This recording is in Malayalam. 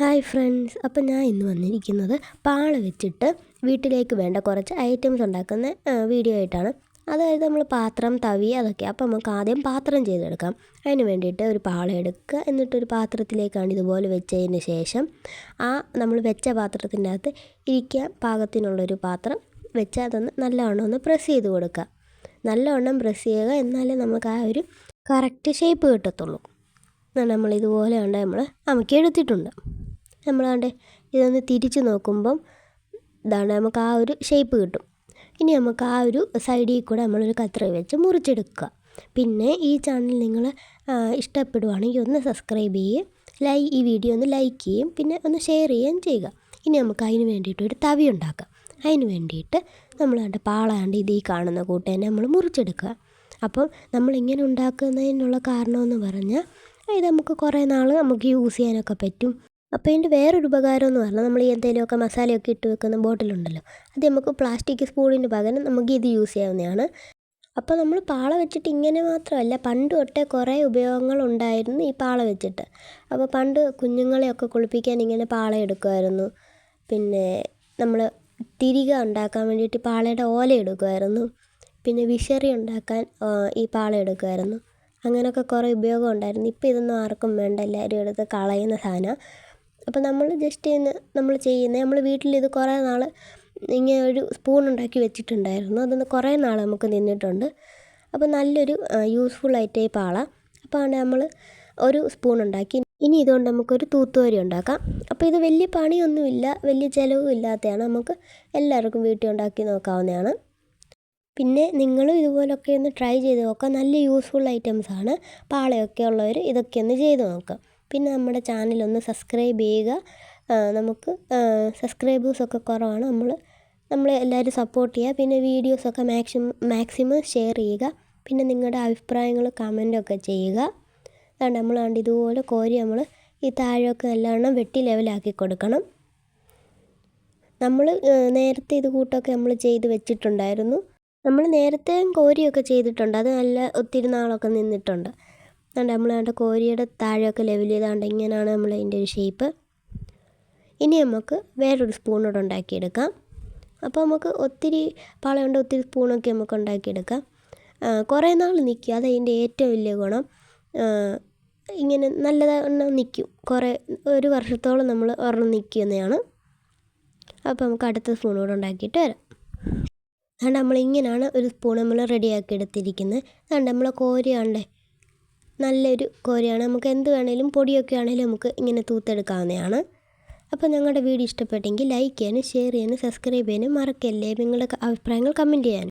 ഹായ് ഫ്രണ്ട്സ് അപ്പം ഞാൻ ഇന്ന് വന്നിരിക്കുന്നത് പാള വെച്ചിട്ട് വീട്ടിലേക്ക് വേണ്ട കുറച്ച് ഐറ്റംസ് ഉണ്ടാക്കുന്ന വീഡിയോ ആയിട്ടാണ്. അതായത് നമ്മൾ പാത്രം തവി അതൊക്കെ. അപ്പം നമുക്ക് ആദ്യം പാത്രം ചെയ്തെടുക്കാം. അതിന് വേണ്ടിയിട്ട് ഒരു പാള എടുക്കുക. എന്നിട്ടൊരു പാത്രത്തിലേക്കാണ് ഇതുപോലെ വെച്ചതിന് ശേഷം ആ നമ്മൾ വെച്ച പാത്രത്തിന്റെ അകത്ത് ഇരിക്കാൻ പാകത്തിനുള്ളൊരു പാത്രം വെച്ച് അതൊന്ന് നല്ലവണ്ണം ഒന്ന് പ്രസ് ചെയ്ത് കൊടുക്കുക. നല്ലവണ്ണം പ്രസ് ചെയ്യുക. എന്നാലേ നമുക്ക് ആ ഒരു കറക്റ്റ് ഷേപ്പ് കിട്ടത്തുള്ളൂ. നമ്മൾ ഇതുപോലെ ഉണ്ട് നമ്മൾ അമുക്കി എടുത്തിട്ടുണ്ട്. നമ്മളാണ്ട് ഇതൊന്ന് തിരിച്ച് നോക്കുമ്പം ഇതാണ് നമുക്ക് ആ ഒരു ഷേപ്പ് കിട്ടും. ഇനി നമുക്ക് ആ ഒരു സൈഡിൽ കൂടെ നമ്മളൊരു കത്രി വെച്ച് മുറിച്ചെടുക്കുക. പിന്നെ ഈ ചാനൽ നിങ്ങൾ ഇഷ്ടപ്പെടുവാണെങ്കിൽ ഒന്ന് സബ്സ്ക്രൈബ് ചെയ്യുകയും ലൈ ഈ വീഡിയോ ഒന്ന് ലൈക്ക് ചെയ്യും പിന്നെ ഒന്ന് ഷെയർ ചെയ്യുകയും ചെയ്യുക. ഇനി നമുക്ക് അതിന് വേണ്ടിയിട്ട് ഒരു തവി ഉണ്ടാക്കാം. അതിന് വേണ്ടിയിട്ട് നമ്മൾ കണ്ട പാളാണ്ട് ഇത് ഈ കാണുന്ന കൂട്ടേനെ നമ്മൾ മുറിച്ചെടുക്കുക. അപ്പം നമ്മളിങ്ങനെ ഉണ്ടാക്കുന്നതിനുള്ള കാരണമെന്ന് പറഞ്ഞാൽ ഇത് നമുക്ക് കുറേ നാൾ നമുക്ക് യൂസ് ചെയ്യാനൊക്കെ പറ്റും. അപ്പോൾ ഇതിന്റെ വേറൊരു ഉപകാരം എന്ന് പറഞ്ഞാൽ നമ്മൾ ഈ എന്തെങ്കിലുമൊക്കെ മസാലയൊക്കെ ഇട്ട് വെക്കുന്ന ബോട്ടിലുണ്ടല്ലോ അത് നമുക്ക് പ്ലാസ്റ്റിക് സ്പൂണിന് പകരം നമുക്ക് ഇത് യൂസ് ചെയ്യാവുന്നതാണ്. അപ്പോൾ നമ്മൾ പാള വെച്ചിട്ട് ഇങ്ങനെ മാത്രമല്ല പണ്ട് തൊട്ടേ കുറേ ഉപയോഗങ്ങളുണ്ടായിരുന്നു ഈ പാള വെച്ചിട്ട്. അപ്പോൾ പണ്ട് കുഞ്ഞുങ്ങളെയൊക്കെ കുളിപ്പിക്കാൻ ഇങ്ങനെ പാള എടുക്കുമായിരുന്നു. പിന്നെ നമ്മൾ തിരിക ഉണ്ടാക്കാൻ വേണ്ടിയിട്ട് പാളയുടെ ഓല എടുക്കുമായിരുന്നു. പിന്നെ വിഷറി ഉണ്ടാക്കാൻ ഈ പാള എടുക്കുമായിരുന്നു. അങ്ങനെയൊക്കെ കുറേ ഉപയോഗം ഉണ്ടായിരുന്നു. ഇപ്പോൾ ഇതൊന്നും ആർക്കും വേണ്ട എല്ലാവരും എടുത്ത് കളയുന്ന സാധനമാണ്. അപ്പോൾ നമ്മൾ ജസ്റ്റ് ഇന്ന് നമ്മൾ ചെയ്യുന്നത് നമ്മൾ വീട്ടിൽ ഇത് കുറേ നാൾ ഇങ്ങനെ ഒരു സ്പൂൺ ഉണ്ടാക്കി വെച്ചിട്ടുണ്ടായിരുന്നു. അതൊന്ന് കുറേ നാൾ നമുക്ക് നിന്നിട്ടുണ്ട്. അപ്പോൾ നല്ലൊരു യൂസ്ഫുൾ ആയിട്ട് ഈ പാള അപ്പോൾ അവിടെ നമ്മൾ ഒരു സ്പൂൺ ഉണ്ടാക്കി. ഇനി ഇതുകൊണ്ട് നമുക്കൊരു തൂത്തുവരി ഉണ്ടാക്കാം. അപ്പോൾ ഇത് വലിയ പണിയൊന്നുമില്ല വലിയ ചിലവും ഇല്ലാത്തതാണ്. നമുക്ക് എല്ലാവർക്കും വീട്ടിൽ ഉണ്ടാക്കി നോക്കാവുന്നതാണ്. പിന്നെ നിങ്ങളും ഇതുപോലൊക്കെ ഒന്ന് ട്രൈ ചെയ്ത് നോക്കാം നല്ല യൂസ്ഫുൾ ഐറ്റംസാണ് പാളയൊക്കെ ഉള്ളവർ ഇതൊക്കെ ഒന്ന് ചെയ്ത് നോക്കാം പിന്നെ നമ്മുടെ ചാനലൊന്ന് സബ്സ്ക്രൈബ് ചെയ്യുക. നമുക്ക് സബ്സ്ക്രൈബേഴ്സൊക്കെ കുറവാണ്. നമ്മൾ നമ്മൾ എല്ലാവരും സപ്പോർട്ട് ചെയ്യുക. പിന്നെ വീഡിയോസൊക്കെ മാക്സിമം മാക്സിമം ഷെയർ ചെയ്യുക. പിന്നെ നിങ്ങളുടെ അഭിപ്രായങ്ങൾ കമന്റൊക്കെ ചെയ്യുക. അതുകൊണ്ട് നമ്മൾ കണ്ട് ഇതുപോലെ കോരി നമ്മൾ ഈ താഴെയൊക്കെ എല്ലാം വെട്ടി ലെവലാക്കി കൊടുക്കണം. നമ്മൾ നേരത്തെ ഇത് കൂട്ടൊക്കെ നമ്മൾ ചെയ്ത് വെച്ചിട്ടുണ്ടായിരുന്നു. നമ്മൾ നേരത്തെയും കോരിയൊക്കെ ചെയ്തിട്ടുണ്ട്. അത് നല്ല ഒത്തിരി നാളൊക്കെ നിന്നിട്ടുണ്ട്. അതുകൊണ്ട് നമ്മൾ അതിന്റെ കോരിയുടെ താഴെയൊക്കെ ലെവൽ ചെയ്താണ്ട് ഇങ്ങനെയാണ് നമ്മൾ അതിന്റെ ഒരു ഷേപ്പ് ഇനി നമുക്ക് വേറൊരു സ്പൂണോട് ഉണ്ടാക്കിയെടുക്കാം. അപ്പോൾ നമുക്ക് ഒത്തിരി പാളയുണ്ട് ഒത്തിരി സ്പൂണൊക്കെ നമുക്ക് ഉണ്ടാക്കിയെടുക്കാം. കുറേ നാൾ നിൽക്കും അത് അതിന്റെ ഏറ്റവും വലിയ ഗുണം. ഇങ്ങനെ നല്ലതാണ് നിൽക്കും കുറേ ഒരു വർഷത്തോളം നമ്മൾ ഒരെണ്ണം നിൽക്കുന്നതാണ് അപ്പോൾ നമുക്ക് അടുത്ത സ്പൂണോട് ഉണ്ടാക്കിയിട്ട് വരാം. അതുകൊണ്ട് നമ്മളിങ്ങനെയാണ് ഒരു സ്പൂൺ നമ്മൾ റെഡിയാക്കി എടുത്തിരിക്കുന്നത് അതുകൊണ്ട് നമ്മൾ കോരിയാണ്ടേ നല്ലൊരു കോരിയാണ്. നമുക്ക് എന്ത് വേണേലും പൊടിയൊക്കെ ആണെങ്കിലും നമുക്ക് ഇങ്ങനെ തൂത്തെടുക്കാവുന്നതാണ്. അപ്പോൾ ഞങ്ങളുടെ വീഡിയോ ഇഷ്ടപ്പെട്ടെങ്കിൽ ലൈക്ക് ചെയ്യാനും ഷെയർ ചെയ്യാനും സബ്സ്ക്രൈബ് ചെയ്യാനും മറക്കല്ലേ. നിങ്ങളുടെ അഭിപ്രായങ്ങൾ കമന്റ് ചെയ്യാനും.